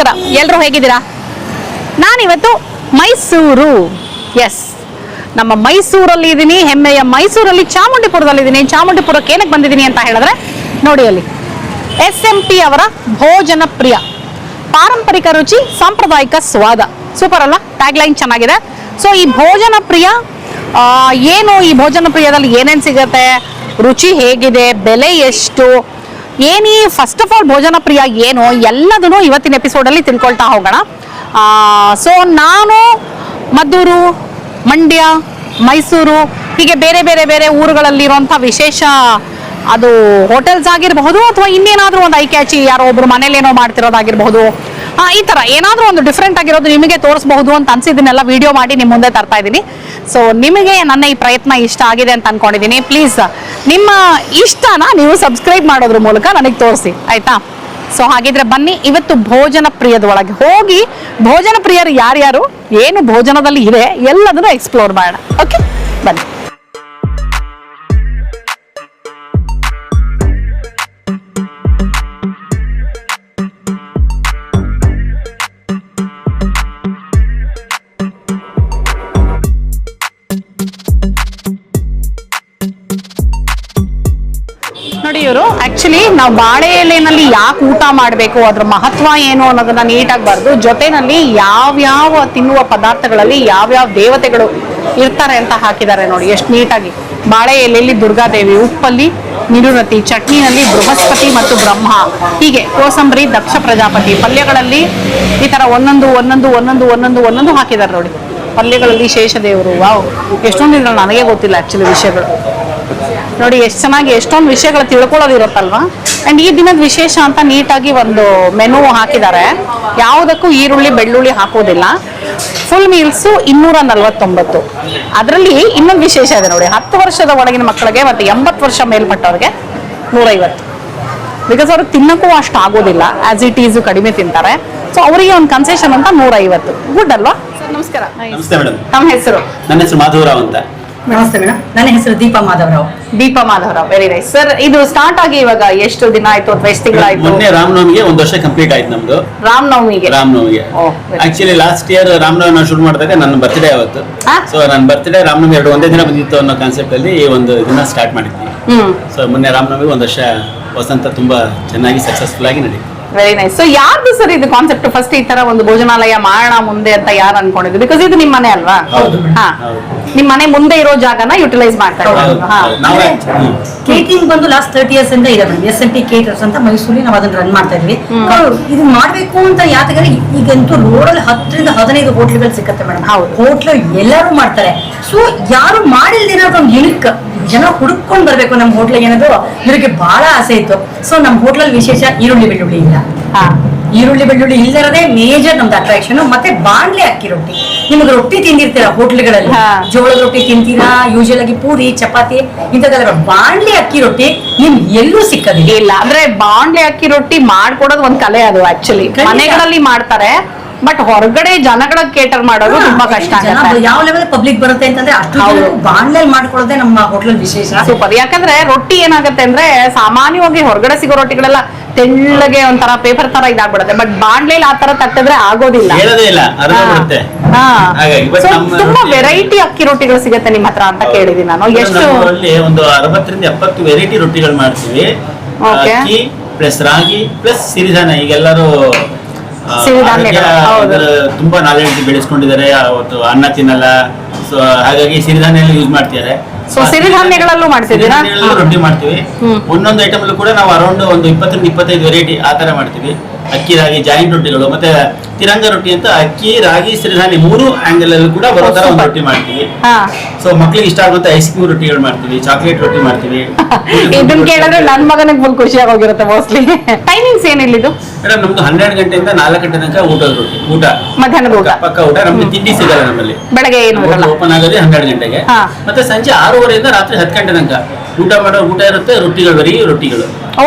ನಮಸ್ಕಾರ ಎಲ್ಲರೂ ಹೇಗಿದ್ದೀರಾ? ನಾನಿವತ್ತು ಮೈಸೂರು. ಎಸ್ ನಮ್ಮ ಮೈಸೂರಲ್ಲಿ ಇದ್ದೀನಿ, ಹೆಮ್ಮೆಯ ಮೈಸೂರಲ್ಲಿ ಚಾಮುಂಡಿಪುರದಲ್ಲಿ ಇದ್ದೀನಿ ಚಾಮುಂಡಿಪುರಕ್ಕೆ ಏನಕ್ಕೆ ಬಂದಿದ್ದೀನಿ ಅಂತ ಹೇಳಿದ್ರೆ, ನೋಡಿ ಅಲ್ಲಿ. ಎಸ್ ಎಂ ಪಿ ಅವರ ಭೋಜನ ಪ್ರಿಯ. ಪಾರಂಪರಿಕ ರುಚಿ, ಸಾಂಪ್ರದಾಯಿಕ ಸ್ವಾದ. ಸೂಪರ್ ಅಲ್ಲ? ಟ್ಯಾಗ್ಲೈನ್ ಚೆನ್ನಾಗಿದೆ. ಸೊ ಈ ಭೋಜನ ಪ್ರಿಯ ಏನು ಈ ಭೋಜನ ಪ್ರಿಯದಲ್ಲಿ ಏನೇನು ಸಿಗುತ್ತೆ? ರುಚಿ ಹೇಗಿದೆ? ಬೆಲೆ ಎಷ್ಟು? ಏನೀ ಫಸ್ಟ್ ಆಫ್ ಆಲ್ ಭೋಜನ ಪ್ರಿಯ ಏನು, ಎಲ್ಲದನ್ನು ಇವತ್ತಿನ ಎಪಿಸೋಡಲ್ಲಿ ತಿಳ್ಕೊಳ್ತಾ ಹೋಗೋಣ. ಸೊ ನಾನು, ಮದ್ದೂರು, ಮಂಡ್ಯ, ಮೈಸೂರು, ಹೀಗೆ ಬೇರೆ ಬೇರೆ ಬೇರೆ ಊರುಗಳಲ್ಲಿರುವಂಥ ವಿಶೇಷ ಅದು ಹೋಟೆಲ್ಸ್ ಆಗಿರಬಹುದು ಅಥವಾ ಇನ್ನೇನಾದ್ರೂ ಒಂದು ಐಕ್ಯಾಚಿ ಯಾರೋ ಒಬ್ರು ಮನೇಲಿ ಏನೋ ಮಾಡ್ತಿರೋದಾಗಿರಬಹುದು. ಈ ತರ ಏನಾದರೂ ಒಂದು ಡಿಫ್ರೆಂಟ್ ಆಗಿರೋದು ನಿಮಗೆ ತೋರಿಸಬಹುದು ಅಂತ ಅನ್ಸಿದ್ದನ್ನೆಲ್ಲ ವಿಡಿಯೋ ಮಾಡಿ ನಿಮ್ಮ ಮುಂದೆ ತರ್ತಾ ಇದ್ದೀನಿ. ಸೊ ನಿಮಗೆ ನನ್ನ ಈ ಪ್ರಯತ್ನ ಇಷ್ಟ ಆಗಿದೆ ಅಂತ ಅನ್ಕೊಂಡಿದ್ದೀನಿ. ಪ್ಲೀಸ್ ನಿಮ್ಮ ಇಷ್ಟನ ನೀವು ಸಬ್ಸ್ಕ್ರೈಬ್ ಮಾಡೋದ್ರ ಮೂಲಕ ನನಗೆ ತೋರಿಸಿ, ಆಯ್ತಾ? ಸೊ ಹಾಗಿದ್ರೆ ಬನ್ನಿ, ಇವತ್ತು ಭೋಜನ ಪ್ರಿಯದ ಒಳಗೆ ಹೋಗಿ ಭೋಜನ ಪ್ರಿಯರು ಯಾರ್ಯಾರು, ಏನು ಭೋಜನದಲ್ಲಿ ಇದೆ ಎಲ್ಲದನ್ನು ಎಕ್ಸ್ಪ್ಲೋರ್ ಮಾಡೋಣ. ಓಕೆ ಬನ್ನಿ. ನೋಡಿ ಇವರು ಆಕ್ಚುಲಿ ನಾವು ಬಾಳೆ ಎಲೆನಲ್ಲಿ ಯಾಕೆ ಊಟ ಮಾಡಬೇಕು, ಅದ್ರ ಮಹತ್ವ ಏನು ಅನ್ನೋದನ್ನ ನೀಟಾಗಿ ಬರೆದು ಜೊತೆನಲ್ಲಿ ಯಾವ್ಯಾವ ತಿನ್ನುವ ಪದಾರ್ಥಗಳಲ್ಲಿ ಯಾವ್ಯಾವ ದೇವತೆಗಳು ಇರ್ತಾರೆ ಅಂತ ಹಾಕಿದ್ದಾರೆ ನೋಡಿ, ಎಷ್ಟು ನೀಟಾಗಿ. ಬಾಳೆ ಎಲೆಯಲ್ಲಿ ದುರ್ಗಾದೇವಿ, ಉಪ್ಪಲ್ಲಿ ನಿರುರತಿ, ಚಟ್ನಿನಲ್ಲಿ ಬೃಹಸ್ಪತಿ ಮತ್ತು ಬ್ರಹ್ಮ. ಹೀಗೆ ಕೋಸಂಬರಿ, ದಕ್ಷ ಪ್ರಜಾಪತಿ, ಪಲ್ಯಗಳಲ್ಲಿ ಈ ತರ ಒಂದೊಂದು ಒಂದೊಂದು ಒಂದೊಂದು ಒಂದೊಂದು ಒಂದೊಂದು ಹಾಕಿದ್ದಾರೆ ನೋಡಿ. ಪಲ್ಯಗಳಲ್ಲಿ ಶೇಷದೇವರು, ವಾವ್. ಎಷ್ಟೊಂದಿದ್ರು ನನಗೆ ಗೊತ್ತಿಲ್ಲ ಆಕ್ಚುಲಿ ವಿಷಯಗಳು. ನೋಡಿ ಎಷ್ಟು ಚೆನ್ನಾಗಿ ಎಷ್ಟೊಂದು ವಿಷಯಗಳು ತಿಳ್ಕೊಳ್ಳೋದಿರುತ್ತಲ್ವಾ ಅಂಡ್ ಈ ದಿನದ ವಿಶೇಷ ಅಂತ ನೀಟಾಗಿ ಒಂದು ಮೆನು ಹಾಕಿದ್ದಾರೆ. ಯಾವುದಕ್ಕೂ ಈರುಳ್ಳಿ ಬೆಳ್ಳುಳ್ಳಿ ಹಾಕೋದಿಲ್ಲ. ಫುಲ್ ಮೀಲ್ಸು ಇನ್ನೂರ ನಲ್ವತ್ತೊಂಬತ್ತು ಅದರಲ್ಲಿ ಇನ್ನೊಂದು ವಿಶೇಷ ಇದೆ ನೋಡಿ. ಹತ್ತು ವರ್ಷದ ಒಳಗಿನ ಮಕ್ಕಳಿಗೆ ಮತ್ತು ಎಂಬತ್ತು ವರ್ಷ ಮೇಲ್ಪಟ್ಟವ್ರಿಗೆ ನೂರೈವತ್ತು. ಬಿಕಾಸ್ ಅವ್ರಿಗೆ ತಿನ್ನಕ್ಕೂ ಅಷ್ಟು ಆಗೋದಿಲ್ಲ. ಆ್ಯಸ್ ಇಟ್ ಈಸು ಕಡಿಮೆ ತಿಂತಾರೆ. ಸೊ ಅವರಿಗೆ ಒಂದು ಕನ್ಸೆಷನ್ ಅಂತ ನೂರೈವತ್ತು. ಗುಡ್ ಅಲ್ವಾ? ಸರ್ ನಮಸ್ಕಾರ. ನಮಸ್ತೆ ಮೇಡಮ್ ನಮ್ಮ ಹೆಸರು? ನನ್ನ ಹೆಸರು ಮಾಧವರಾವ್ ಅಂತ. ನಮಸ್ತೆ ಮೇಡಮ್. ನನ್ನ ಹೆಸರು Deepa Madhavarao. Deepa Madhavarao. Very nice sir ಇದು ಸ್ಟಾರ್ಟ್ ಆಗಿ ಇವಾಗ ಎಷ್ಟು ದಿನ ಆಯ್ತು ಅಥವಾ ಎಷ್ಟು ತಿಂಗಳಾಯ್ತು ಮೊನ್ನೆ ರಾಮನವಮಿಗೆ ಒಂದು ವರ್ಷ ಕಂಪ್ಲೀಟ್ ಆಯ್ತು ನಮ್ದು. ರಾಮನವಮಿಗೆ ರಾಮನವಮಿಗೆ ಆಕ್ಚುಲಿ ಲಾಸ್ಟ್ ಇಯರ್ ರಾಮನವಮಿ ನಾವು ಶುರು ಮಾಡಿದಾಗ ನನ್ನ ಬರ್ತ್ಡೇ ಅವತ್ತು. ಆ? ಸೊ ನನ್ನ ಬರ್ತ್ಡೇ ರಾಮನವಮಿ ಎರಡು ಒಂದೇ ದಿನ ಬಂದಿತ್ತು ಅನ್ನೋ ಕಾನ್ಸೆಪ್ಟ್ ಅಲ್ಲಿ ಈ ಒಂದು ದಿನ ಸ್ಟಾರ್ಟ್ ಮಾಡಿದ್ವಿ. ಹ್ಮ್. ಸೊ ಮೊನ್ನೆ ರಾಮನವಮಿ ಒಂದು ವರ್ಷ ವಸಂತ ತುಂಬಾ ಚೆನ್ನಾಗಿ ಸಕ್ಸಸ್ಫುಲ್ ಆಗಿ ನಡೀತು. ವೆರಿ ನೈಸ್ ಸೊ ಯಾರ್ದು ಸರ್ ಇದು ಕಾನ್ಸೆಪ್ಟ್ ಫಸ್ಟ್ ಈ ತರ ಒಂದು ಭೋಜನಾಲಯ ಮಾಡೋಣ ಮುಂದೆ ಅಂತ ಯಾರು ಅನ್ಕೊಂಡಿದ್ರು ಬಿಕಾಸ್ ಇದು ನಿಮ್ ಮನೆ ಅಲ್ವಾ. ಹಾ. ನಿಮ್ ಮನೆ ಮುಂದೆ ಇರೋ ಜಾಗನ ಯುಟಿಲೈಸ್ ಮಾಡ್ತಾ. ಕೇಟಿಂಗ್ ಬಂದು ಲಾಸ್ಟ್ ತರ್ಟಿ ಇಯರ್ಸ್ ಇಂದ ಇದೆ madam. S M T caterers ಅಂತ ಮೈಸೂರಲ್ಲಿ ನಾವು ಅದನ್ನ ರನ್ ಮಾಡ್ತಾ ಇದ್ವಿ. ಇದು ಮಾಡ್ಬೇಕು ಅಂತ ಯಾತಗಾರೆ ಈಗಂತೂ ರೋಡಲ್ಲಿ ಹತ್ತರಿಂದ ಹದಿನೈದು ಹೋಟ್ಲ್ಗಳು ಸಿಕ್ಕತ್ತೆ ಮೇಡಮ್. ಹೌದು. ಹೋಟ್ಲು ಎಲ್ಲರೂ ಮಾಡ್ತಾರೆ. ಸೊ ಯಾರು ಮಾಡಿಲ್ದಿರೋದು ಒಂದು ಯುನಿಕ್ ಜನ ಹುಡುಕೊಂಡು ಬರ್ಬೇಕು ನಮ್ಮ ಹೋಟ್ಲಿಗೆ ಏನದು ಇವರಿಗೆ ಬಹಳ ಆಸೆ ಇತ್ತು. ಸೊ ನಮ್ಮ ಹೋಟ್ಲಲ್ಲಿ ವಿಶೇಷ ಈರುಳ್ಳಿ ಬೆಳ್ಳುಳ್ಳಿ ಇಲ್ಲ. ಈರುಳ್ಳಿ ಬೆಳ್ಳುಳ್ಳಿ ಇಲ್ಲರದೇ ಮೇಜರ್ ನಮ್ದು ಅಟ್ರಾಕ್ಷನ್ ಮತ್ತೆ ಬಾಂಡ್ಲೆ ಅಕ್ಕಿ ರೊಟ್ಟಿ. ನಿಮ್ಗೆ ರೊಟ್ಟಿ ತಿಂದಿರ್ತೀರಾ ಹೋಟ್ಲ್ಗಳಲ್ಲಿ. ಜೋಳದ ರೊಟ್ಟಿ ತಿಂತೀರಾ? ಯೂಶಲ್ ಆಗಿ ಪೂರಿ ಚಪಾತಿ ಇಂಥದ್ದೆಲ್ಲ ಬಾಂಡ್ಲೆ ಅಕ್ಕಿ ರೊಟ್ಟಿ ನಿಮ್ ಎಲ್ಲೂ ಸಿಕ್ಕದಿಲ್ಲ. ಇಲ್ಲ. ಅಂದ್ರೆ ಬಾಂಡ್ಲೆ ಅಕ್ಕಿ ರೊಟ್ಟಿ ಮಾಡ್ಕೊಡೋದು ಒಂದ್ ಕಲೆ ಅದು ಆಕ್ಚುಲಿ ಮನೆಗಳಲ್ಲಿ ಮಾಡ್ತಾರೆ. ಬಟ್ ಹೊರಗಡೆ ಜನಗಳ ಕೇಟರ್ ಮಾಡೋದು ತುಂಬಾ ಕಷ್ಟ ಆಗುತ್ತೆ. ಯಾವ ಲೆವೆಲ್ ಪಬ್ಲಿಕ್ ಬರುತ್ತೆ ಅಂತಂದ್ರೆ ಅಷ್ಟು. ಬಾಣ್ಲೆಲ್ ಮಾಡ್ಕೊಳ್ಳೋದೇ ನಮ್ಮ ಹೋಟ್ಲಲ್ ವಿಶೇಷ. ಸೂಪರ್ ಯಾಕಂದ್ರೆ ರೊಟ್ಟಿ ಏನಾಗುತ್ತೆ ಅಂದ್ರೆ ಸಾಮಾನ್ಯವಾಗಿ ಹೊರಗಡೆ ಸಿಗೋ ರೊಟ್ಟಿಗಳೆಲ್ಲ ತೆಳ್ಳಗೆ ಒಂಥರ ಪೇಪರ್ ತರ ಇದಾಗ್ಬಿಡುತ್ತೆ. ಬಟ್ ಬಾಂಡ್ಲೇಲಿ ಆ ತರ ತಟ್ಟಿದ್ರೆ ಆಗೋದಿಲ್ಲ. ಹೇಳೋದೇ ಇಲ್ಲ ಅರ್ಧ ಹಾ. ಹಾ. ಹಾಗಾಗಿ, ನಮ್ಮ ತುಂಬಾ ವೆರೈಟಿ ಅಕ್ಕಿ ರೊಟ್ಟಿಗಳು ಸಿಗುತ್ತೆ ನಿಮ್ಮ ಹತ್ರ ಅಂತ ಕೇಳಿದೀನಿ ನಾನು. ಎಷ್ಟು ಒಂದು ಅರವತ್ತರಿಂದ ಎಪ್ಪತ್ತು ವೆರೈಟಿ ರೊಟ್ಟಿಗಳು ಮಾಡ್ತೀವಿ. ಅಕ್ಕಿ ಪ್ಲಸ್ ರಾಗಿ ಪ್ಲಸ್ ಸಿರಿಧಾನ ಈಗೆಲ್ಲರೂ ಸಿರಿಧಾನ್ಯಗಳು, ಹೌದು. ತುಂಬಾ ನಾಲೆಡ್ಜ್ ಬೆಳೆಸ್ಕೊಂಡಿದ್ದಾರೆ. ಅವತ್ತು ಅನ್ನ ತಿನ್ನಲ್ಲ. ಸೊ ಹಾಗಾಗಿ ಸಿರಿಧಾನ್ಯ ಯೂಸ್ ಮಾಡ್ತಿದ್ದಾರೆ. ಸೊ ಸಿರಿಧಾನ್ಯಗಳಲ್ಲೂ ಮಾಡ್ತಿದ್ದೀರಾ? ರೊಟ್ಟಿ ಮಾಡ್ತೀವಿ. ಒಂದೊಂದು ಐಟಮ್ ಅಲ್ಲೂ ಕೂಡ ನಾವು ಅರೌಂಡ್ ಒಂದು ಇಪ್ಪತ್ತರಿಂದ ಇಪ್ಪತ್ತೈದು ವೆರೈಟಿ ಆ ತರ ಮಾಡ್ತೀವಿ. ಅಕ್ಕಿ ರಾಗಿ ಜಾಯಿಂಟ್ ರೊಟ್ಟಿಗಳು ಮತ್ತೆ ತಿರಂಗ ರೊಟ್ಟಿ ಅಂತ ಅಕ್ಕಿ ರಾಗಿ ಸಿರಿಧಾನ್ಯ ಮೂರು ಆಂಗಲ್ ಅಲ್ಲೂ ಕೂಡ ಬರೋ ತರ ಒಂದು ರೊಟ್ಟಿ ಮಾಡ್ತೀವಿ. ಸೊ ಮಕ್ಳಿಗೆ ಇಷ್ಟ ಆಗುತ್ತೆ ಐಸ್ ಕ್ರೀಮ್ ರೊಟ್ಟಿಗಳು ಮಾಡ್ತೀವಿ ಚಾಕ್ಲೇಟ್ ರೊಟ್ಟಿ ಮಾಡ್ತೀವಿ. ಇದನ್ನ ಕೇಳಿದ್ರೆ ನನ್ ಮಗನಿಗೆ ಫುಲ್ ಖುಷಿ ಆಗೋಗಿರುತ್ತೆ ಮೋಸ್ಟ್ಲಿ ಟೈಮಿಂಗ್ಸ್ ಏನಿಲ್ಲಿದು ಮೇಡಮ್ ನಮ್ದು ಹನ್ನೆರಡು ಗಂಟೆಯಿಂದ ನಾಲ್ಕು ಗಂಟೆ ತನಕ ಊಟದ ರೊಟ್ಟಿ ಊಟ. ಮಧ್ಯಾಹ್ನದ ಊಟ. ಪಕ್ಕ ಊಟ ನಮ್ಗೆ ತಿಂಡಿ ಸಿಗಲ್ಲ ನಮ್ಮಲ್ಲಿ. ಬೆಳಗ್ಗೆ ಏನು ಓಪನ್ ಆಗೋದೇ ಹನ್ನೆರಡು ಗಂಟೆಗೆ. ಮತ್ತೆ ಸಂಜೆ ಆರೂವರೆಯಿಂದ ರಾತ್ರಿ ಹತ್ತು ಗಂಟೆ ತನಕ. ಊಟ ಮಾಡೋ ಊಟ ಇರುತ್ತೆ ರೊಟ್ಟಿಗಳು ಬರೀ ರೊಟ್ಟಿಗಳು. ಓ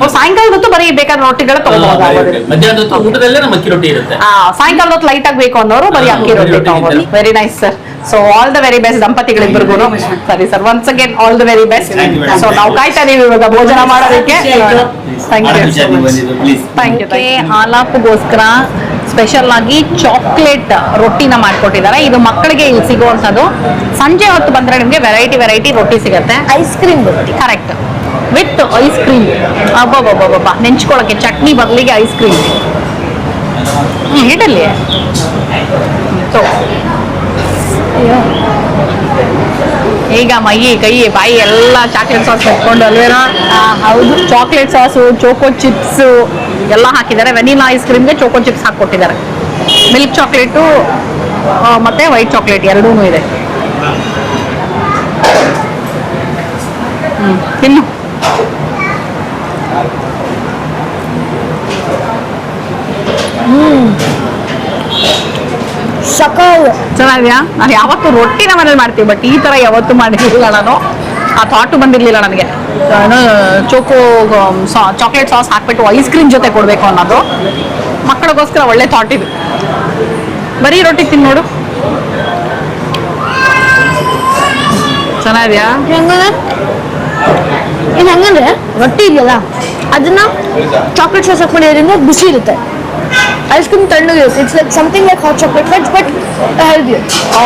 ಓ ಸಾಯಂಕಾಲ ಹೊತ್ತು ಬರೀ ಬೇಕಾದ ರೊಟ್ಟಿಗಳ ತಗೋಬಹುದು ಮಧ್ಯಾಹ್ನದ ಹೊತ್ತು ಊಟದಲ್ಲೇ ನಮ್ಮ ಅಕ್ಕಿ ರೊಟ್ಟಿ ಇರುತ್ತೆ. ಸಾಯಂಕಾಲ ಹೊತ್ತು ಲೈಟ್ ಆಗಿ ಬೇಕು ಅನ್ನೋರು ಬರೀ ಅಕ್ಕಿ ರೊಟ್ಟಿ ರೊಟ್ಟಿ ತಗೋಬಹುದು very nice sir so all the very best ದಂಪತಿಗಳಿಬ್ಬರಿಗೂ ಸರಿ sir once again all the very best Thank you, madam. So ನಾವು ಕಾಯ್ತಾ ಇದೀವಿ ಇವಾಗ ಭೋಜನ ಮಾಡೋದಕ್ಕೆ. ಥ್ಯಾಂಕ್ ಯು ಹಾಲಾಪಗೋಸ್ಕರ ಸ್ಪೆಷಲ್ ಆಗಿ ಚಾಕ್ಲೇಟ್ ರೊಟ್ಟಿನ ಮಾಡ್ಕೊಟ್ಟಿದ್ದಾರೆ. ಇದು ಮಕ್ಕಳಿಗೆ ಇಲ್ಲಿ ಸಿಗುವಂಥದ್ದು. ಸಂಜೆ ಹೊತ್ತು ಬಂದ್ರೆ ನಿಮಗೆ ವೆರೈಟಿ ವೆರೈಟಿ ರೊಟ್ಟಿ ಸಿಗುತ್ತೆ. ಐಸ್ ಕ್ರೀಮ್ ರೊಟ್ಟಿ. ಕರೆಕ್ಟ್ ವಿತ್ ಐಸ್ ಕ್ರೀಮ್ ಅಬ್ಬಬ್ಬಬ್ಬಬ್ಬ. ನೆಂಚ್ಕೊಳಕ್ಕೆ ಚಟ್ನಿ ಬದಲಿಗೆ ಐಸ್ ಕ್ರೀಮ್ ಹ್ಮ್ ಇಡಲಿ ಸೊ ಈಗ ಮೈ ಕೈ, ಬಾಯಿ ಎಲ್ಲ ಚಾಕ್ಲೇಟ್ ಸಾಸ್ ಹಾಕೊಂಡು ಅಲ್ವೇನಾ? ಹೌದು ಚಾಕ್ಲೇಟ್ ಸಾಸು ಚೋಕೋ ಚಿಪ್ಸ್ ಎಲ್ಲ ಹಾಕಿದ್ದಾರೆ. ವೆನಿಲಾ ಐಸ್ ಕ್ರೀಮ್ಗೆ ಚೋಕೋ ಚಿಪ್ಸ್ ಹಾಕ್ಕೊಟ್ಟಿದ್ದಾರೆ. ಮಿಲ್ಕ್ ಚಾಕ್ಲೇಟು ಮತ್ತೆ ವೈಟ್ ಚಾಕ್ಲೇಟ್ ಎರಡೂ ಇದೆ. ಹ್ಮ್, ತಿನ್ನು. ಸಕಾಲ್ ಚೆನ್ನಾಗಿದ್ಯಾ ನಾನು ಯಾವತ್ತು ರೊಟ್ಟಿನ ಮನೇಲಿ ಮಾಡ್ತೀವಿ ಬಟ್ ಈ ತರ ಯಾವತ್ತೂ ಮಾಡಿರಲಿಲ್ಲ ನಾನು. ಆ ಥಾಟು ಬಂದಿರಲಿಲ್ಲ ನನಗೆ. ಏನು ಚೋಕೋ ಚಾಕ್ಲೇಟ್ ಸಾಸ್ ಹಾಕ್ಬಿಟ್ಟು ಐಸ್ ಕ್ರೀಮ್ ಜೊತೆ ಕೊಡಬೇಕು ಅನ್ನೋದು. ಮಕ್ಕಳಿಗೋಸ್ಕರ ಒಳ್ಳೆ ಥಾಟ್ ಇದು. ಬರೀ ರೊಟ್ಟಿ ತಿನ್ನೋಡು ನೋಡು. ಚೆನ್ನಾಗಿದ್ಯಾ ಹೆಂಗಂದ್ರೆ ಇದು ಹೆಂಗಂದ್ರೆ ರೊಟ್ಟಿ ಇದೆಯಲ್ಲ ಅದನ್ನ ಚಾಕ್ಲೇಟ್ ಸಾಸ್ ಹಾಕೊಂಡಿರೋದ್ರಿಂದ ಬಿಸಿ ಇರುತ್ತೆ. Ice cream ತಣ್ಣಗಿರುತ್ತೆ it's like something like hot chocolate but but healthy O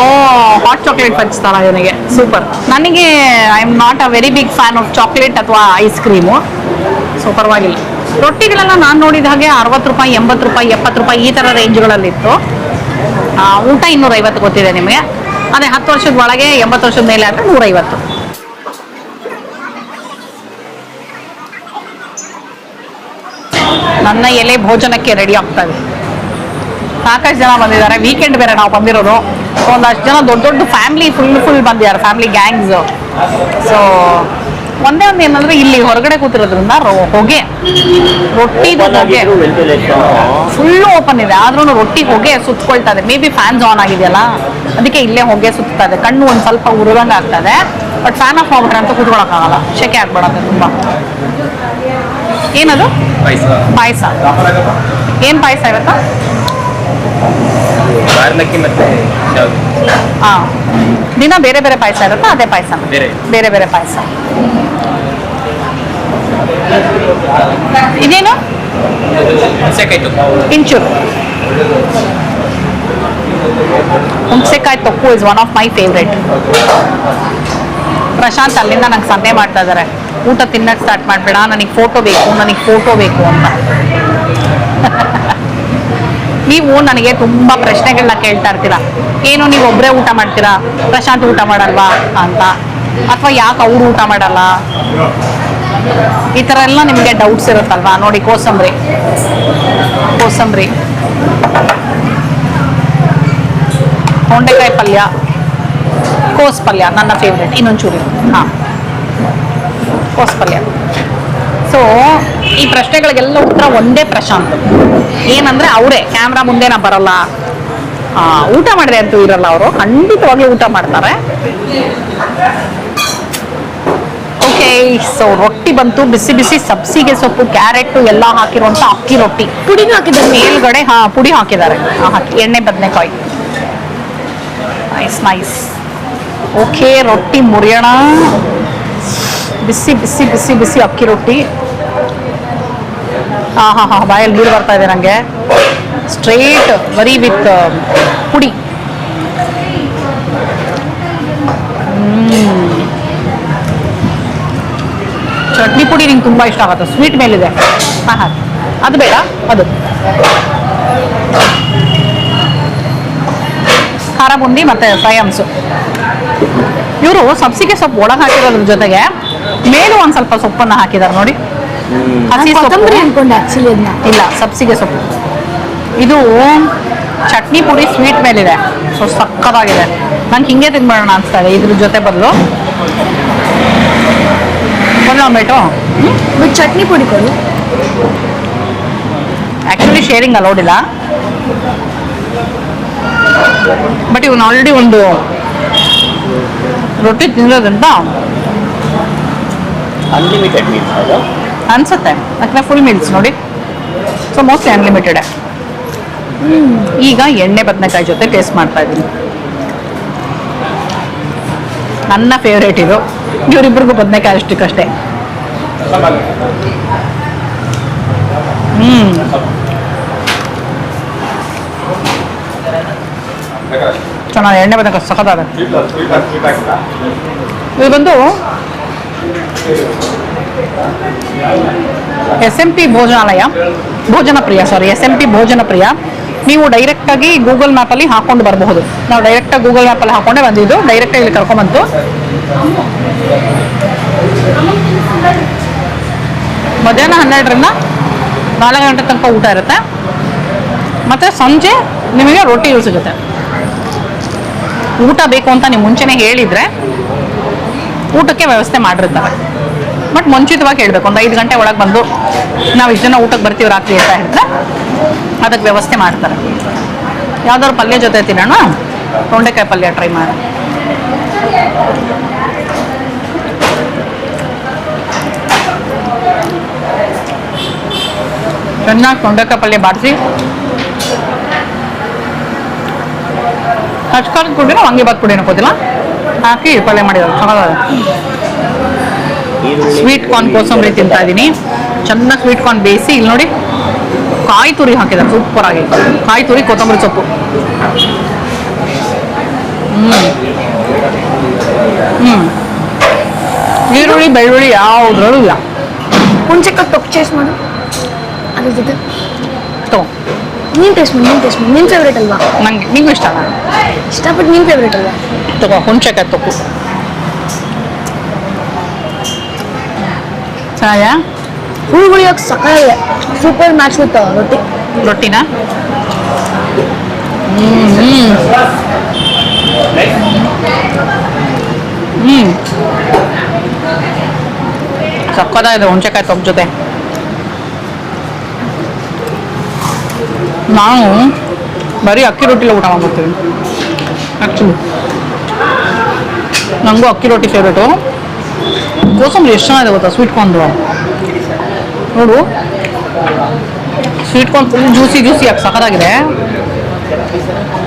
hot chocolate ಹಚ್ತಾರ ಇವನಿಗೆ? ಸೂಪರ್ ನನಗೆ I am not a very big fan of chocolate ಅಥವಾ ಐಸ್ ಕ್ರೀಮು ಸೊ ಪರವಾಗಿಲ್ಲ. ರೊಟ್ಟಿಗಳೆಲ್ಲ ನಾನು ನೋಡಿದ ಹಾಗೆ ಅರವತ್ತು ರೂಪಾಯಿ, ಎಂಬತ್ತು ರೂಪಾಯಿ, ಎಪ್ಪತ್ತು ರೂಪಾಯಿ ಈ ಥರ ರೇಂಜ್ಗಳಲ್ಲಿತ್ತು. ಊಟ ಇನ್ನೂರೈವತ್ತು ಗೊತ್ತಿದೆ ನಿಮಗೆ. ಅದೇ ಹತ್ತು ವರ್ಷದ ಒಳಗೆ ಎಂಬತ್ತು ವರ್ಷದ ಮೇಲೆ ಆದರೆ ನೂರೈವತ್ತು. ನನ್ನ ಎಲೆ ಭೋಜನಕ್ಕೆ ರೆಡಿ ಆಗ್ತಾ ಇದೆ ಸಾಕಷ್ಟು ಜನ ಬಂದಿದ್ದಾರೆ. ವೀಕೆಂಡ್ ಬೇರೆ ನಾವು ಬಂದಿರೋದು. ಒಂದಷ್ಟು ಜನ ದೊಡ್ಡ ದೊಡ್ಡ ಫ್ಯಾಮಿಲಿ ಫುಲ್ ಫುಲ್ ಬಂದಿದ್ದಾರೆ. ಫ್ಯಾಮಿಲಿ ಗ್ಯಾಂಗ್ಸ್ ಸೊ ಒಂದೇ ಒಂದು ಏನಂದ್ರೆ ಇಲ್ಲಿ ಹೊರಗಡೆ ಕೂತಿರೋದ್ರಿಂದ ಹೊಗೆ. ರೊಟ್ಟಿ ಹೊಗೆ. ಫುಲ್ ಓಪನ್ ಇದೆ. ಆದ್ರೂ ರೊಟ್ಟಿ ಹೊಗೆ ಸುತ್ಕೊಳ್ತಾ ಇದೆ. ಮೇ ಬಿ ಫ್ಯಾನ್ಸ್ ಆನ್ ಆಗಿದೆಯಲ್ಲ? ಅದಕ್ಕೆ ಇಲ್ಲೇ ಹೊಗೆ ಸುತ್ತಾ ಇದೆ. ಕಣ್ಣು ಒಂದು ಸ್ವಲ್ಪ ಉರುದಂಗೆ ಆಗ್ತಾ ಇದೆ ಬಟ್ ಫ್ಯಾನ್ ಆಫ್ ಮಾಡ್ಬಿಟ್ರೆ ಅಂತ ಕೂತ್ಕೊಳಕ್ಕಾಗಲ್ಲ ಶೆಕೆ ಆಗ್ಬಿಡತ್ತೆ ತುಂಬ. ಏನದು? ಪಾಯಸ? ಏನು ಪಾಯಸ ಇವತ್ತು? ಹಾಂ? ದಿನ ಬೇರೆ ಬೇರೆ ಪಾಯಸ ಇರುತ್ತಾ? ಅದೇ ಪಾಯಸ. ಬೇರೆ. ಬೇರೆ ಪಾಯಸ. ಇದೇನು? ಇಂಚೂರು ಹುಣಸೆಕಾಯಿ ತೊಕ್ಕು is one of my favourite Prashant ಅಲ್ಲಿಂದ ನಂಗೆ ಸಂದೆ ಮಾಡ್ತಾ ಇದ್ದಾರೆ ಊಟ ತಿನ್ನಕ್ಕೆ ಸ್ಟಾರ್ಟ್ ಮಾಡಬೇಡ, ನನಗೆ ಫೋಟೋ ಬೇಕು, ನನಗೆ ಫೋಟೋ ಬೇಕು ಅಂತ. ನೀವು ನನಗೆ ತುಂಬಾ ಪ್ರಶ್ನೆಗಳನ್ನ ಕೇಳ್ತಾ ಇರ್ತೀರಾ. ಏನು ನೀವು ಒಬ್ಬರೇ ಊಟ ಮಾಡ್ತೀರಾ? ಪ್ರಶಾಂತ್ ಊಟ ಮಾಡಲ್ವಾ ಅಂತ. ಅಥವಾ ಯಾಕೆ ಅವ್ರು ಊಟ ಮಾಡಲ್ಲ? ಈ ಥರ ಎಲ್ಲ ನಿಮಗೆ ಡೌಟ್ಸ್ ಇರುತ್ತಲ್ವಾ? ನೋಡಿ ಕೋಸಂಬರಿ. ಕೋಸಂಬರಿ. ತೊಂಡೆಕಾಯಿ ಪಲ್ಯ. ಕೋಸ್ ಪಲ್ಯ, ನನ್ನ ಫೇವ್ರೆಟ್ ಇನ್ನೊಂಚೂರು ಹಾಂ. ಕೋಸ್ ಪಲ್ಯ. ಸೊ ಈ ಪ್ರಶ್ನೆಗಳಿಗೆಲ್ಲ ಉತ್ತರ ಒಂದೇ ಪ್ರಶಾಂತ್. ಏನಂದ್ರೆ ಅವರೇ ಕ್ಯಾಮ್ರಾ ಮುಂದೆ ನಾ ಬರಲ್ಲ ಊಟ ಮಾಡಿದೆ ಅಂತೂ ಇರಲ್ಲ ಅವರು. ಖಂಡಿತವಾಗ್ಲೂ ಊಟ ಮಾಡ್ತಾರೆ. ಓಕೆ ಸೊ ರೊಟ್ಟಿ ಬಂತು. ಬಿಸಿ ಬಿಸಿ ಸಬ್ಸಿಗೆ ಸೊಪ್ಪು, ಕ್ಯಾರೆಟ್, ಎಲ್ಲ ಹಾಕಿರುವಂತ ಅಕ್ಕಿ ರೊಟ್ಟಿ. ಪುಡಿ ಹಾಕಿದ್ದಾರೆ. ಮೇಲ್ಗಡೆ, ಹಾ, ಪುಡಿ ಹಾಕಿದ್ದಾರೆ. ಹಾಕಿ. ಎಣ್ಣೆ, ಬದನೆಕಾಯಿ. ನೈಸ್ ನೈಸ್ ಓಕೆ, ರೊಟ್ಟಿ ಮುರಿಯೋಣ. ಬಿಸಿ ಬಿಸಿ ಬಿಸಿ ಬಿಸಿ ಅಕ್ಕಿ ರೊಟ್ಟಿ. ಹಾಂ ಹಾಂ ಹಾಂ, ಬಾಯಲ್ಲಿ ನೀರು ಬರ್ತಾ ಇದೆ ನನಗೆ ಸ್ಟ್ರೈಟ್ ಬರೀ ವಿತ್ ಪುಡಿ. ಚಟ್ನಿ ಪುಡಿ ನಿಂಗೆ ತುಂಬ ಇಷ್ಟ ಆಗುತ್ತೆ. ಸ್ವೀಟ್ ಮೇಲಿದೆ. ಹಾಂ ಹಾಂ. ಅದು ಬೇಡ, ಅದು. ಖಾರ ಬುಂದಿ ಮತ್ತೆ ಫ್ರೈ ಹಂಸು. ಇವರು ಸಬ್ಸಿಗೆ ಸೊಪ್ಪು ಒಳಗೆ ಹಾಕಿರೋದ್ರ ಜೊತೆಗೆ ಮೇಲೂ ಒಂದ್ ಸ್ವಲ್ಪ ಸೊಪ್ಪನ್ನು ಹಾಕಿದ್ದಾರೆ ನೋಡಿ. ಹಸಿ ಸೊಪ್ಪು. ಇಲ್ಲ ಸಬ್ಸಿಗೆ ಸೊಪ್ಪು. ಇದು ಚಟ್ನಿ ಪುಡಿ ಸ್ವೀಟ್ ಮೇಲಿದೆ. ಸೊ ಸಕ್ಕದಾಗಿದೆ. ನಂಗೆ ಹಿಂಗೆ ತಿನ್ಬೇಡೋಣ ಅನಿಸ್ತಾ ಇದೆ ಇದ್ರ ಜೊತೆ ಬದಲು. ಒಂದು ಆಮ್ಲೆಟು. ಚಟ್ನಿ ಪುಡಿ ಕೊಡಿ. ಆ್ಯಕ್ಚುಲಿ ಶೇರಿಂಗ್ ಅಲೌಡ್ ಇಲ್ಲ. ಬಟ್ ಇವನು ಆಲ್ರೆಡಿ ಒಂದು ರೊಟ್ಟಿ ತಿನ್ನೋದ್ರಿಂದ ಅನ್ಲಿಮಿಟೆಡ್ ಮೀಲ್ಸ್ ಅನ್ಸುತ್ತೆ. ಯಾಕಂದ್ರೆ ಫುಲ್ ಮೀಲ್ಸ್ ನೋಡಿ. ಸೊ ಮೋಸ್ಟ್ಲಿ ಅನ್ಲಿಮಿಟೆಡ್ ಈಗ ಎಣ್ಣೆ ಬದನೆಕಾಯಿ ಜೊತೆ ಟೇಸ್ಟ್ ಮಾಡ್ತಾ ಇದ್ದೀನಿ. ನನ್ನ ಫೇವ್ರೇಟ್ ಇದು. ಇವರಿಬ್ಬರಿಗೂ ಬದನೆಕಾಯಿ ಅಷ್ಟಕ್ಕಷ್ಟೇ. ಹ್ಮ್. ಚೆನ್ನಾಗಿ ಎಣ್ಣೆ ಬದಕ ಸಖತ್ತಾದ ಇದು ಬಂದು S M P Bhojanalaya. Bhojana Priya sorry S M P Bhojana Priya ನೀವು ಡೈರೆಕ್ಟಾಗಿ ಗೂಗಲ್ ಮ್ಯಾಪಲ್ಲಿ ಹಾಕೊಂಡು ಬರಬಹುದು. ನಾವು ಡೈರೆಕ್ಟಾಗಿ ಗೂಗಲ್ ಮ್ಯಾಪಲ್ಲಿ ಹಾಕೊಂಡೇ ಬಂದಿದ್ದು ಡೈರೆಕ್ಟಾಗಿ ಇಲ್ಲಿ ಕರ್ಕೊಂಬಂತು ಮಧ್ಯಾಹ್ನ ಹನ್ನೆರಡರಿಂದ ನಾಲ್ಕು ಗಂಟೆ ತನಕ ಊಟ ಇರುತ್ತೆ. ಮತ್ತು ಸಂಜೆ ನಿಮಗೆ ರೊಟ್ಟಿಗಳು ಸಿಗುತ್ತೆ. ಊಟ ಬೇಕು ಅಂತ ನೀವು ಮುಂಚೆನೇ ಹೇಳಿದರೆ ಊಟಕ್ಕೆ ವ್ಯವಸ್ಥೆ ಮಾಡಿರ್ತಾರೆ. ಬಟ್ ಮುಂಚಿತವಾಗಿ ಹೇಳಬೇಕು, ಒಂದು ಐದು ಗಂಟೆ ಒಳಗೆ ಬಂದು ನಾವು ಇಷ್ಟು ಜನ ಊಟಕ್ಕೆ ಬರ್ತೀವಿ ರಾತ್ರಿ ಅಂತ ಹೇಳಿದ್ರೆ ಅದಕ್ಕೆ ವ್ಯವಸ್ಥೆ ಮಾಡ್ತಾರೆ. ಯಾವ್ದಾದ್ರು ಪಲ್ಯ ಜೊತೆ ತಿನ್ನೋಣ? ತೊಂಡೆಕಾಯಿ ಪಲ್ಯ ಟ್ರೈ ಮಾಡಿ. ಚೆನ್ನಾಗಿ ತೊಂಡೆಕಾಯಿ ಪಲ್ಯ ಬಾಡಿಸಿ. ಹಚ್ಕಾರದ ಪುಡಿನ ವಾಂಗಿಬಾತ್ ಪುಡಿನ ಗೊತ್ತಿಲ್ಲ ಹಾಕಿ ಪಲ್ಯ ಮಾಡಿದ್ದಾರೆ ಚೆನ್ನಾಗಿದೆ. ಸ್ವೀಟ್ ಕಾರ್ನ್ ಕೋಸಂಬರಿ ತಿಂತಾ ಇದ್ದೀನಿ. ಚೆನ್ನಾಗಿ ಸ್ವೀಟ್ ಕಾರ್ನ್ ಬೇಯಿಸಿ ಇಲ್ಲಿ ನೋಡಿ ಕಾಯಿ ತುರಿ ಹಾಕಿದ್ದಾರೆ. ಸೂಪರ್ ಆಗಿ. ಕಾಯಿ ತುರಿ ಕೊತ್ತಂಬರಿ ಸೊಪ್ಪು. ಹ್ಮ್. ಈರುಳ್ಳಿ ಬೆಳ್ಳುಳ್ಳಿ ಯಾವುದ್ರಲ್ಲೂ ಇಲ್ಲ. ಹುಣ್ಸೆಕಾಯಿ ತೊಪ್ಪು ಚೇಸ್ ಮಾಡು. ಅದ್ರ ಜೊತೆ. ತಗೋ. ನೀನು ಟೇಸ್ಟ್ ಮಾಡಿ ನೀನು ಟೇಸ್ಟ್ ಮಾಡಿ. ಫೇವ್ರೇಟ್ ಅಲ್ವಾ? ನಂಗೆ ನಿಂಗೂ ಇಷ್ಟ ಇಷ್ಟಪಟ್ಟು ನಿನ್ನ ಫೇವ್ರೇಟ್ ಅಲ್ವಾ? ತಗೋ ಹುಣ್ಸೆಕಾಯಿ ತೊಪ್ಪು ಚೆನ್ನಾಗ ಹೂಗುಳಿಯೋಕೆ ಸಕಾಲಿದೆ ಸೂಪರ್ ಮ್ಯಾಚ್ ವಿತ್ ರೊಟ್ಟಿ. ರೊಟ್ಟಿನ? ಹ್ಞೂ ಸಕ್ಕತ್ತಾಗಿದೆ ಹುಣ್ಸೆಕಾಯಿ ತೊಪ್ಪ ಜೊತೆ. ನಾವು ಬರೀ ಅಕ್ಕಿ ರೊಟ್ಟಿಲಿ ಊಟ ಮಾಡ್ಬಿಡ್ತೀವಿ ಆ್ಯಕ್ಚುಲಿ ನನಗೂ ಅಕ್ಕಿ ರೊಟ್ಟಿ ಫೇವ್ರೇಟು ಕೋಸಂಬರಿ ಎಷ್ಟು ಚೆನ್ನಾಗಿದೆ ಗೊತ್ತಾ ಸ್ವೀಟ್ ಕಾರ್ನ್ದು ನೋಡು. Sweet corn full juicy juicy ಯಾಕೆ ಸಖತ್ತಾಗಿದೆ.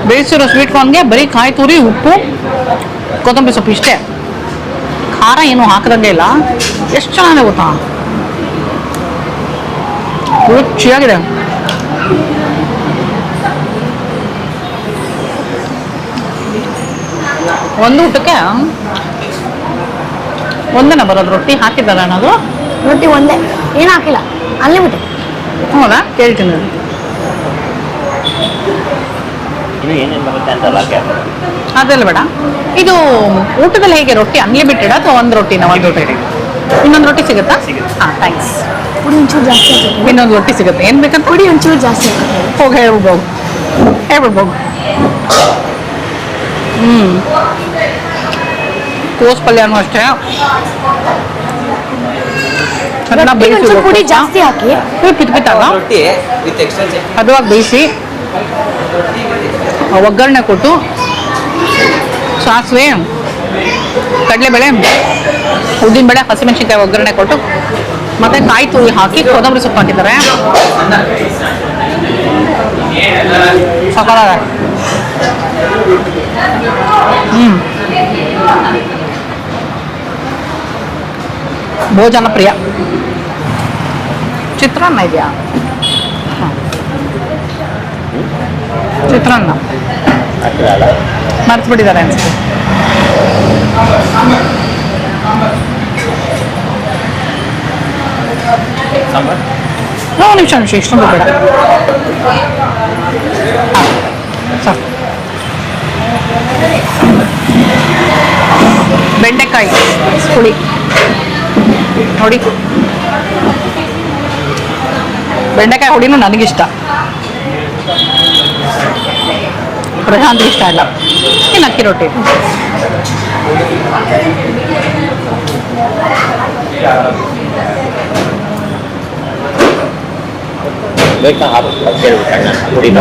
ಬೇಯಿಸಿರೋ ಸ್ವೀಟ್ ಕಾರ್ನ್ಗೆ ಬರೀ ಕಾಯಿ ತುರಿ, ಉಪ್ಪು, ಕೊತ್ತಂಬರಿ ಸೊಪ್ಪು ಇಷ್ಟೇ. ಖಾರ ಏನು ಹಾಕದಂಗೆ ಇಲ್ಲ. ಎಷ್ಟು ಚೆನ್ನಾಗಿದೆ ಗೊತ್ತಾ? ರುಚಿಯಾಗಿದೆ. ಒಂದು ಊಟಕ್ಕೆ ಒಂದನ ಬರೋದು? ರೊಟ್ಟಿ ಹಾಕಿದ್ದಾರೆ ಅನ್ನೋದು? ರೊಟ್ಟಿ ಒಂದೇ. ಏನು ಹಾಕಿಲ್ಲ. ಅನ್ಲಿಮಿಟೆಡ್ ಹೌದಾ? ಕೇಳ್ತೀನಿ. ಅದೆಲ್ಲ ಬೇಡ. ಇದು ಊಟದಲ್ಲಿ ಹೇಗೆ ರೊಟ್ಟಿ ಅನ್ಲಿಮಿಟೆಡ್ ಅಥವಾ ಒಂದು ರೊಟ್ಟಿನ ಒಂದು ರೊಟ್ಟಿ. ಇನ್ನೊಂದು ರೊಟ್ಟಿ ಸಿಗುತ್ತಾ? ಹಾಂ ಥ್ಯಾಂಕ್ಸ್ ಪುಡಿ ಒಂಚೂರು ಜಾಸ್ತಿ ಇನ್ನೊಂದು ರೊಟ್ಟಿ ಸಿಗುತ್ತೆ. ಏನು ಬೇಕಂತ ಪುಡಿ ಒಂಚೂರು ಜಾಸ್ತಿ ಹಾಕಿ ಹೋಗಿ ಹೇಳ್ಬೋದು ಹೇಳ್ಬಿಡ್ಬೋದು. ಹ್ಞೂ ಕೋಸ್ ಪಲ್ಯನೂ ಅಷ್ಟೇ. ಪುಡಿ ಬೇಯಿಸಿ ಜಾಸ್ತಿ ಹಾಕಿ. ಪಿತ್ ಪಿತ್ತಾಗ ಹದವಾಗಿ ಬೇಯಿಸಿ. ಒಗ್ಗರಣೆ ಕೊಟ್ಟು ಸಾಸಿವೆ ಕಡಲೆಬೇಳೆ ಉದ್ದಿನಬೇಳೆ ಹಸಿಮೆಣಸಿನ್ಕಾಯಿ ಒಗ್ಗರಣೆ ಕೊಟ್ಟು ಮತ್ತೆ ಕಾಯಿ ತುರಿ ಹಾಕಿ ಕೊತ್ತಂಬರಿ ಸೊಪ್ಪು ಹಾಕಿದ್ದಾರೆ. ಸಕಾಲ ಹ್ಮ್ ಭೋಜನ ಪ್ರಿಯ ಚಿತ್ರಾನ್ನ ಇದೆಯಾ ಹಾಂ ಚಿತ್ರಾನ್ನ ಮರ್ತು ಬಿಟ್ಟಿದ್ದಾರೆ ಅನ್ಸುತ್ತೆ ಸಾಂಬಾರ್ ನಾವು ನಿಮಿಷ ನಿಮಿಷ ಇಷ್ಟೊಂದು ಬೇಡ ಹಾಂ ಸಾಕು ಬೆಂಡೆಕಾಯಿ ಹುಳಿ ನೋಡಿ. ಬೆಂಡೆಕಾಯಿ ಹುಳಿನೂ ನನಗಿಷ್ಟ. ಪ್ರಶಾಂತ್ಗೆ ಇಷ್ಟ ಇಲ್ಲ. ಇನ್ನು ಅಕ್ಕಿ ರೊಟ್ಟಿ. ಬೇಕಾ? ಹಾಕು ಕೇಳ್ಬಿಟ್ಟು ಅಣ್ಣ ಕುಡಿದ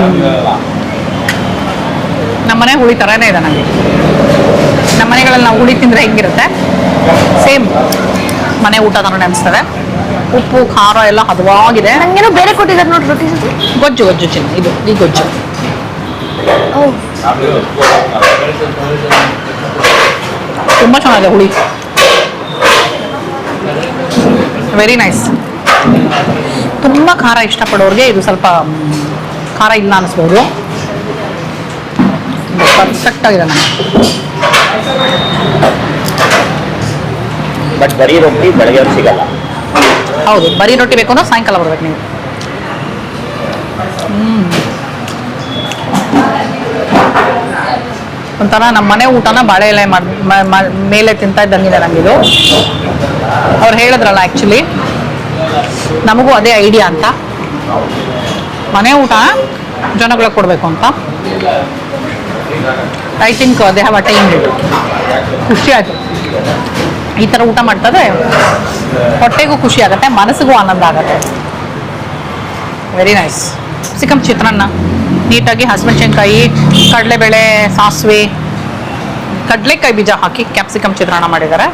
ನಮ್ಮನೆ ಹುಳಿ ಥರನೇ ಇದೆ ನಮಗೆ. ನಮ್ಮ ಮನೆಗಳಲ್ಲಿ ನಾವು ಹುಳಿ ತಿಂದರೆ ಹೆಂಗಿರುತ್ತೆ? ಸೇಮ್ ಮನೆ ಊಟ ಥರನೇ ಅನಿಸ್ತದೆ ಉಪ್ಪು ಖಾರ ಎಲ್ಲ ಹದವಾಗಿದೆ. ನಂಗೇನೋ ಬೇರೆ ಕೊಟ್ಟಿದ್ದಾರೆ ನೋಡಿ ರೊಟ್ಟಿ ಗೊಜ್ಜು ಗೊಜ್ಜು ಚಿನ್ನ. ಇದು ಈ ಗೊಜ್ಜು. ತುಂಬ ಚೆನ್ನಾಗಿದೆ ಹುಳಿ. ವೆರಿ ನೈಸ್ ತುಂಬ ಖಾರ ಇಷ್ಟಪಡೋರಿಗೆ ಇದು ಸ್ವಲ್ಪ ಖಾರ ಇಲ್ಲ ಅನಿಸ್ಬೋದು. ಪರ್ಫೆಕ್ಟ್ ಆಗಿದೆ ನನಗೆ ಬಟ್ ಬರೀ ರೊಟ್ಟಿ ಬೆಳಗ್ಗೆ ಸಿಗಲ್ಲ. ಹೌದು ಬರೀ ರೊಟ್ಟಿ ಬೇಕು ಅಂದ್ರೆ ಸಾಯಂಕಾಲ ಬರ್ಬೇಕು ನೀವು. ಒಂಥರ ನಮ್ಮ ಮನೆ ಊಟನ ಬಾಳೆ ಎಲೆ ಮೇಲೆ ತಿಂತಾ ಇದ್ದಂಗಿದೆ ನಮಗಿದು ಅವ್ರು ಹೇಳಿದ್ರಲ್ಲ ಆ್ಯಕ್ಚುಲಿ ನಮಗೂ ಅದೇ ಐಡಿಯಾ ಅಂತ. ಮನೆ ಊಟ ಜನಗಳಿಗೆ ಕೊಡಬೇಕು ಅಂತ. I think they have attain ಖುಷಿ ಆಯಿತು. ಈ ಥರ ಊಟ ಮಾಡ್ತಾರೆ ಹೊಟ್ಟೆಗೂ ಖುಷಿ ಆಗುತ್ತೆ, ಮನಸ್ಸಿಗೂ ಆನಂದ ಆಗುತ್ತೆ. ವೆರಿ ನೈಸ್ ಸಿಕ್ಕಂ ಚಿತ್ರಾನ್ನ. ನೀಟಾಗಿ ಹಸಿಮೆಣಸಿನ್ಕಾಯಿ ಕಡಲೆಬೇಳೆ, ಸಾಸಿವೆ, ಕಡಲೆಕಾಯಿ ಬೀಜ ಹಾಕಿ ಕ್ಯಾಪ್ಸಿಕಮ್ ಚಿತ್ರಾನ್ನ ಮಾಡಿದ್ದಾರೆ.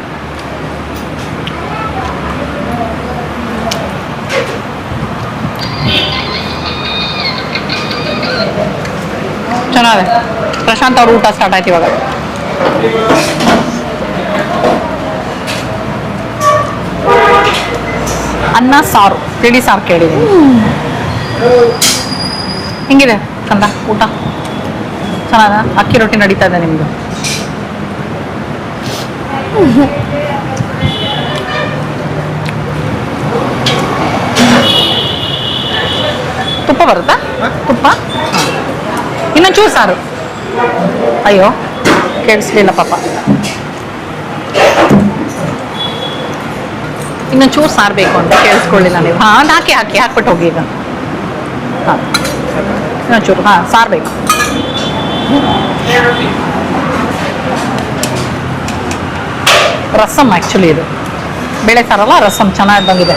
ಚೆನ್ನಾಗಿದೆ ಪ್ರಶಾಂತ್ ಅವ್ರ ಊಟ ಸ್ಟಾರ್ಟ್ ಆಯ್ತು ಇವಾಗ. ಅನ್ನ, ಸಾರು ತಿಳಿ ಸಾರು ಕೇಳಿದ್ದೀನಿ. ಹಿಂಗಿದೆ ಕಂದ, ಊಟ? ಚೆನ್ನಾಗ? ಅಕ್ಕಿ ರೊಟ್ಟಿ ನಡೀತಾ ಇದೆ ನಿಮ್ದು? ತುಪ್ಪ ಬರುತ್ತಾ? ತುಪ್ಪ? ಇನ್ನೊಂಚೂರು ಸಾರು. ಅಯ್ಯೋ, ಕೇಳಿಸ್ಲಿಲ್ಲ ಪಾಪ. ಇನ್ನೊಂದು ಚೂರು ಸಾರು ಬೇಕು ಅಂತ ಕೇಳಿಸ್ಕೊಳ್ಳಿಲ್ಲ ನೀವು. ಹಾಂ ಹಾಕಿ ಹಾಕಿ, ಹಾಕ್ಬಿಟ್ಟು ಹೋಗಿ ಈಗ. ಹಾಂ. ಇನ್ನೊಂದು ಚೂರು, ಹಾಂ ಸಾರು ಬೇಕು ರಸಮ್ ಆ್ಯಕ್ಚುಲಿ ಇದು. ಬೇಳೆ ಸಾರಲ್ಲ ರಸಮ್ ಚೆನ್ನಾಗಿ ಬಂದಿದೆ.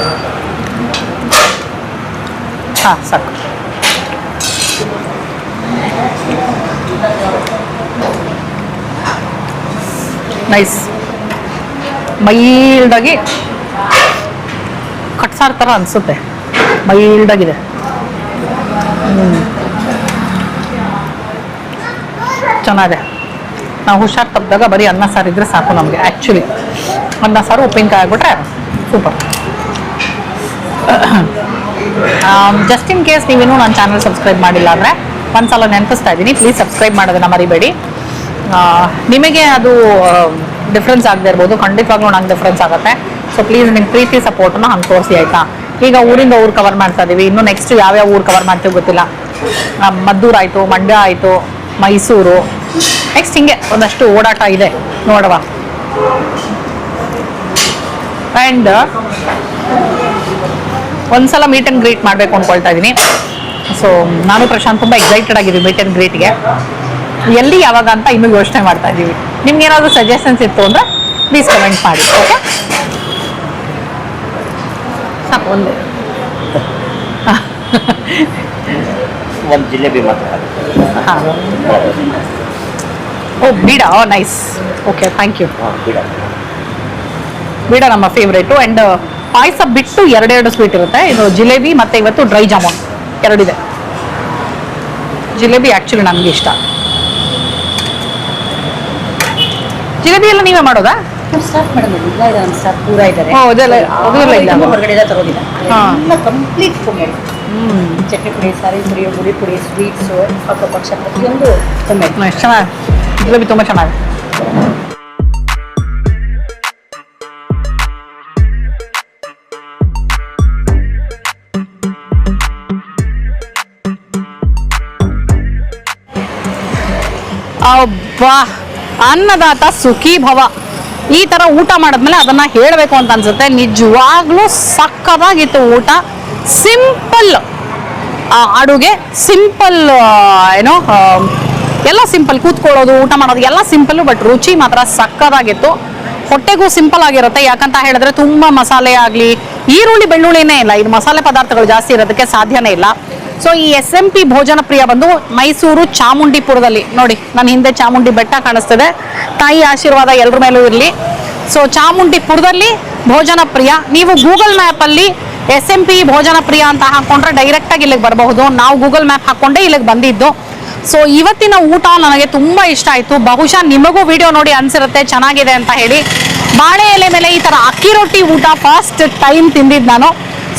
ಹಾಂ, ಸಾಕು. ನೈಸ್ ಮೈಲ್ಡಾಗಿ ಕಟ್ಸಾರ್ ಥರ ಅನಿಸುತ್ತೆ. ಮೈಲ್ಡಾಗಿದೆ. ಹ್ಞೂ ಚೆನ್ನಾಗಿದೆ. ನಾವು ಹುಷಾರು ತಪ್ಪಿದಾಗ ಬರೀ ಅನ್ನ ಸಾರು ಇದ್ದರೆ ಸಾಕು ನಮಗೆ ಆ್ಯಕ್ಚುಲಿ ಅನ್ನ ಸಾರು ಉಪ್ಪಿನಕಾಯಿ ಆಗ್ಬಿಟ್ರೆ ಸೂಪರ್ ಜಸ್ಟ್ ಇನ್ ಕೇಸ್ ನೀವೇನು ನನ್ನ ಚಾನಲ್ ಸಬ್ಸ್ಕ್ರೈಬ್ ಮಾಡಿಲ್ಲ ಅಂದರೆ ಒಂದ್ಸಲ ನೆನಪಿಸ್ತಾ ಇದ್ದೀನಿ. ಪ್ಲೀಸ್ ಸಬ್ಸ್ಕ್ರೈಬ್ ಮಾಡೋದನ್ನ ಮರಿಬೇಡಿ. ನಿಮಗೆ ಅದು ಡಿಫ್ರೆನ್ಸ್ ಆಗದೆ ಇರ್ಬೋದು. ಖಂಡಿತವಾಗ್ಲೂ ನಂಗೆ ಡಿಫ್ರೆನ್ಸ್ ಆಗುತ್ತೆ. ಸೊ ಪ್ಲೀಸ್ ನಿಮ್ಮ ಪ್ರೀತಿ ಸಪೋರ್ಟನ್ನು ಹಂಗೆ ತೋರಿಸಿ, ಆಯಿತಾ? ಈಗ ಊರಿಂದ ಊರು ಕವರ್ ಮಾಡ್ತಾ ಇದ್ದೀವಿ ಇನ್ನು ನೆಕ್ಸ್ಟ್ ಯಾವ್ಯಾವ ಊರು ಕವರ್ ಮಾಡ್ತೀವಿ ಗೊತ್ತಿಲ್ಲ. ಮದ್ದೂರು ಆಯಿತು, ಮಂಡ್ಯ ಆಯಿತು, ಮೈಸೂರು. ನೆಕ್ಸ್ಟ್ ಹಿಂಗೆ ಒಂದಷ್ಟು ಓಡಾಟ ಇದೆ. ನೋಡುವ ಆ್ಯಂಡ್ ಒಂದ್ಸಲ ಮೀಟ್ ಆ್ಯಂಡ್ ಗ್ರೀಟ್ ಮಾಡಬೇಕು ಅಂದ್ಕೊಳ್ತಾ ಇದ್ದೀನಿ ಸೊ ನಾನು ಪ್ರಶಾಂತ್ ತುಂಬ ಎಕ್ಸೈಟೆಡ್ ಆಗಿದ್ದೀವಿ ಮೀಟ್ ಆ್ಯಂಡ್ ಗ್ರೀಟ್ಗೆ ಎಲ್ಲಿ ಯಾವಾಗ ಅಂತ ಇನ್ನೂ ಯೋಚನೆ ಮಾಡ್ತಾ ಇದ್ದೀವಿ. ನಿಮ್ಗೆ ಏನಾದರೂ ಸಜೆಷನ್ಸ್ ಇತ್ತು ಅಂದರೆ ಪ್ಲೀಸ್ ಕಮೆಂಟ್ ಮಾಡಿ ಓಕೆ ಸಾಕು ಒಂದೇ. ಒಂದು ಜಿಲೇಬಿ ಹಾಂ. ಓ ಬೀಡ oh nice okay thank you ಬೀಡ. ನಮ್ಮ ಫೇವ್ರೇಟು ಆ್ಯಂಡ್ ಪಾಯಸ ಬಿಟ್ಟು ಎರಡೆರಡು ಸ್ವೀಟ್ ಇರುತ್ತೆ. ಇದು ಜಿಲೇಬಿ ಮತ್ತು ಇವತ್ತು ಡ್ರೈ ಜಾಮೂನ್ ಎರಡಿದೆ. ಜಿಲೇಬಿ ಆ್ಯಕ್ಚುಲಿ ನನಗೆ ಇಷ್ಟ. ಜಿಲೇಬಿ ಎಲ್ಲ ನೀವೇ ಮಾಡೋದಾ? ಸ್ಟಾರ್ಟ್ ಮಾಡೋದು. ಇಲ್ಲ ಇದೆ ಒಂದು ಸ್ಟಾರ್ಟ್ ಪೂರ ಇದ್ದಾರೆ ಓ, ಅದೆಲ್ಲ- ಇಲ್ಲ. ಹೊರಗಡೆ ತರೋದಿಲ್ಲ. ಎಲ್ಲ ಕಂಪ್ಲೀಟ್ ಹೋಮ್ಮೇಡ್ ಚಟ್ನಿ ಪುಡಿ ಸಾರಿ ಪುಡಿ ಗುಡಿ ಪುಡಿ ಸ್ವೀಟ್ಸು ಪಕ್ಕ ಪಕ್ಷ ಪ್ರತಿಯೊಂದು ಹೋಮ್ಮೇಡ್ ಎಷ್ಟು ಚೆನ್ನಾಗಿ ಜಿಲೇಬಿ ತುಂಬ ಚೆನ್ನಾಗಿದೆ ಅಬ್ಬಾ, ಅನ್ನದಾತ ಸುಖಿ ಭವ. ಈ ತರ ಊಟ ಮಾಡಿದ್ಮೇಲೆ ಅದನ್ನ ಹೇಳಬೇಕು ಅಂತ ಅನ್ಸುತ್ತೆ. ನಿಜವಾಗ್ಲೂ ಸಕ್ಕದಾಗಿತ್ತು ಊಟ. ಸಿಂಪಲ್ ಅಡುಗೆ, ಸಿಂಪಲ್ ಏನೋ ಎಲ್ಲ ಸಿಂಪಲ್. ಕೂತ್ಕೊಳ್ಳೋದು, ಊಟ ಮಾಡೋದು, ಎಲ್ಲ ಸಿಂಪಲ್, ಬಟ್ ರುಚಿ ಮಾತ್ರ ಸಕ್ಕದಾಗಿತ್ತು ಹೊಟ್ಟೆಗೂ ಸಿಂಪಲ್ ಆಗಿರುತ್ತೆ. ಯಾಕಂತ ಹೇಳಿದ್ರೆ ತುಂಬಾ ಮಸಾಲೆ ಆಗಲಿ, ಈರುಳ್ಳಿ, ಬೆಳ್ಳುಳ್ಳಿನೇ ಇಲ್ಲ. ಇದು ಮಸಾಲೆ ಪದಾರ್ಥಗಳು ಜಾಸ್ತಿ ಇರೋದಕ್ಕೆ ಸಾಧ್ಯನೇ ಇಲ್ಲ. ಸೊ ಈ ಎಸ್ ಎಂ ಪಿ ಭೋಜನ ಪ್ರಿಯ ಬಂದು ಮೈಸೂರು ಚಾಮುಂಡಿಪುರದಲ್ಲಿ, ನೋಡಿ, ನನ್ನ ಹಿಂದೆ ಚಾಮುಂಡಿ ಬೆಟ್ಟ ಕಾಣಿಸ್ತದೆ. ತಾಯಿ ಆಶೀರ್ವಾದ ಎಲ್ಲರ ಮೇಲೂ ಇರಲಿ. ಸೊ ಚಾಮುಂಡಿಪುರದಲ್ಲಿ ಭೋಜನ ಪ್ರಿಯ, ನೀವು Google ಮ್ಯಾಪಲ್ಲಿ S M P Bhojana Priya ಅಂತ ಹಾಕೊಂಡ್ರೆ ಡೈರೆಕ್ಟಾಗಿ ಇಲ್ಲಿಗೆ ಬರಬಹುದು. ನಾವು ಗೂಗಲ್ ಮ್ಯಾಪ್ ಹಾಕೊಂಡೆ ಇಲ್ಲಿಗೆ ಬಂದಿದ್ದು. ಸೊ ಇವತ್ತಿನ ಊಟ ನನಗೆ ತುಂಬ ಇಷ್ಟ ಆಯಿತು. ಬಹುಶಃ ನಿಮಗೂ ವಿಡಿಯೋ ನೋಡಿ ಅನ್ಸಿರುತ್ತೆ, ಚೆನ್ನಾಗಿದೆ ಅಂತ ಹೇಳಿ. ಬಾಳೆ ಎಲೆ ಮೇಲೆ ಈ ಥರ ಅಕ್ಕಿ ರೊಟ್ಟಿ ಊಟ ಫಸ್ಟ್ ಟೈಮ್ ತಿಂದಿದ್ದು ನಾನು.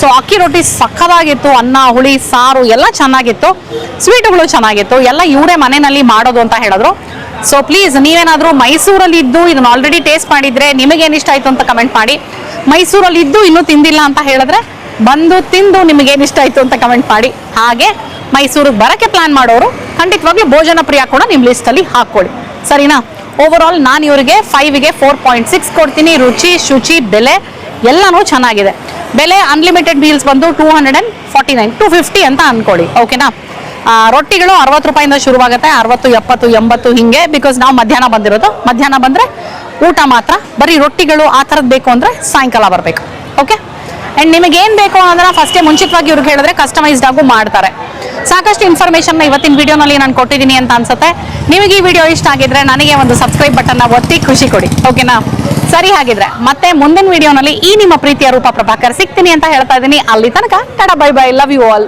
ಸೊ ಅಕ್ಕಿ ರೊಟ್ಟಿ ಸಕ್ಕದಾಗಿತ್ತು ಅನ್ನ, ಹುಳಿ, ಸಾರು ಎಲ್ಲ ಚೆನ್ನಾಗಿತ್ತು. ಸ್ವೀಟುಗಳು ಚೆನ್ನಾಗಿತ್ತು. ಎಲ್ಲ ಇವರೇ ಮನೆಯಲ್ಲಿ ಮಾಡೋದು ಅಂತ ಹೇಳಿದ್ರು. ಸೊ ಪ್ಲೀಸ್ ನೀವೇನಾದರೂ ಮೈಸೂರಲ್ಲಿ ಇದ್ದು ಇದನ್ನ ಆಲ್ರೆಡಿ ಟೇಸ್ಟ್ ಮಾಡಿದ್ರೆ ನಿಮಗೇನು ಇಷ್ಟ ಆಯಿತು ಅಂತ ಕಮೆಂಟ್ ಮಾಡಿ. ಮೈಸೂರಲ್ಲಿ ಇದ್ದು ಇನ್ನೂ ತಿಂದಿಲ್ಲ ಅಂತ ಹೇಳಿದ್ರೆ ಬಂದು ತಿಂದು ನಿಮಗೇನು ಇಷ್ಟ ಆಯಿತು ಅಂತ ಕಮೆಂಟ್ ಮಾಡಿ. ಹಾಗೆ ಮೈಸೂರಿಗೆ ಬರೋಕ್ಕೆ ಪ್ಲಾನ್ ಮಾಡೋರು, ಖಂಡಿತವಾಗ್ಲೂ ಭೋಜನ ಪ್ರಿಯ ಕೂಡ ನಿಮ್ಮ ಲಿಸ್ಟಲ್ಲಿ ಹಾಕ್ಕೊಳ್ಳಿ. ಸರಿನಾ? ಓವರ್ ಆಲ್ ನಾನು ಇವರಿಗೆ ಫೈವ್ಗೆ ಫೋರ್ ಪಾಯಿಂಟ್ ಸಿಕ್ಸ್ ಕೊಡ್ತೀನಿ. ರುಚಿ, ಶುಚಿ, ಬೆಲೆ ಎಲ್ಲನೂ ಚೆನ್ನಾಗಿದೆ. ಬೆಲೆ ಅನ್ಲಿಮಿಟೆಡ್ ಮೀಲ್ಸ್ ಬಂದು two hundred and forty nine to fifty ಅಂತ ಅನ್ಕೊಳ್ಳಿ ಓಕೆನಾ ರೊಟ್ಟಿಗಳು ಅರವತ್ತು ರೂಪಾಯಿಂದ ಶುರುವಾಗುತ್ತೆ, ಅರವತ್ತು, ಎಪ್ಪತ್ತು, ಎಂಬತ್ತು ಹಿಂಗೆ ಬಿಕಾಸ್ ನಾವು ಮಧ್ಯಾಹ್ನ ಬಂದಿರೋದು. ಮಧ್ಯಾಹ್ನ ಬಂದರೆ ಊಟ ಮಾತ್ರ, ಬರೀ ರೊಟ್ಟಿಗಳು ಆ ಥರದ್ದು ಬೇಕು ಅಂದರೆ ಸಾಯಂಕಾಲ ಬರಬೇಕು ಓಕೆ ಆ್ಯಂಡ್ ನಿಮಗೆ ಏನು ಬೇಕು ಅಂದ್ರೆ ಫಸ್ಟೇ ಮುಂಚಿತವಾಗಿ ಇವ್ರಿಗೆ ಹೇಳಿದ್ರೆ ಕಸ್ಟಮೈಸ್ಡ್ ಆಗು ಮಾಡ್ತಾರೆ. ಸಾಕಷ್ಟು ಇನ್ಫಾರ್ಮೇಷನ್ನ ಇವತ್ತಿನ ವಿಡಿಯೋನಲ್ಲಿ ನಾನು ಕೊಟ್ಟಿದ್ದೀನಿ ಅಂತ ಅನ್ಸುತ್ತೆ. ನಿಮಗೆ ಈ ವಿಡಿಯೋ ಇಷ್ಟ ಆಗಿದ್ರೆ ನನಗೆ ಒಂದು ಸಬ್ಸ್ಕ್ರೈಬ್ ಬಟನ್ನ ಒತ್ತಿ ಖುಷಿ ಕೊಡಿ ಓಕೆನಾ ಸರಿ ಹಾಗಿದ್ರೆ ಮತ್ತೆ ಮುಂದಿನ ವಿಡಿಯೋನಲ್ಲಿ ಈ ನಿಮ್ಮ ಪ್ರೀತಿಯ ರೂಪ ಪ್ರಭಾಕರ್ ಸಿಗ್ತೀನಿ ಅಂತ ಹೇಳ್ತಾ ಇದ್ದೀನಿ. ಅಲ್ಲಿ ತನಕ ಕಡ bye bye love you all